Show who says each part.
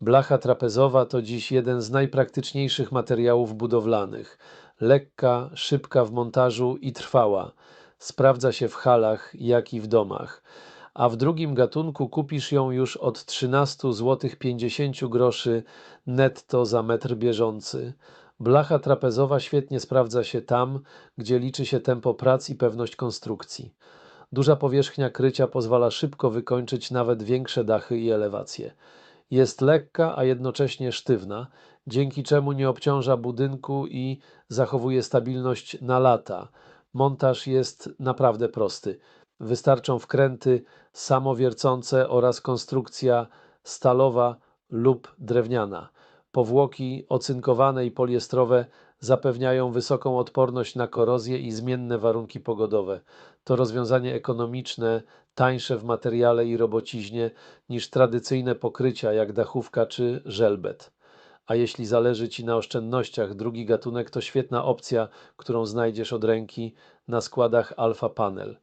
Speaker 1: Blacha trapezowa to dziś jeden z najpraktyczniejszych materiałów budowlanych. Lekka, szybka w montażu i trwała. Sprawdza się w halach, jak i w domach. A w drugim gatunku kupisz ją już od 13 zł 50 groszy netto za metr bieżący. Blacha trapezowa świetnie sprawdza się tam, gdzie liczy się tempo prac i pewność konstrukcji. Duża powierzchnia krycia pozwala szybko wykończyć nawet większe dachy i elewacje. Jest lekka, a jednocześnie sztywna, dzięki czemu nie obciąża budynku i zachowuje stabilność na lata. Montaż jest naprawdę prosty. Wystarczą wkręty samowiercące oraz konstrukcja stalowa lub drewniana. Powłoki ocynkowane i poliestrowe zapewniają wysoką odporność na korozję i zmienne warunki pogodowe. To rozwiązanie ekonomiczne, tańsze w materiale i robociźnie niż tradycyjne pokrycia jak dachówka czy żelbet. A jeśli zależy Ci na oszczędnościach, drugi gatunek to świetna opcja, którą znajdziesz od ręki na składach Alpha Panel.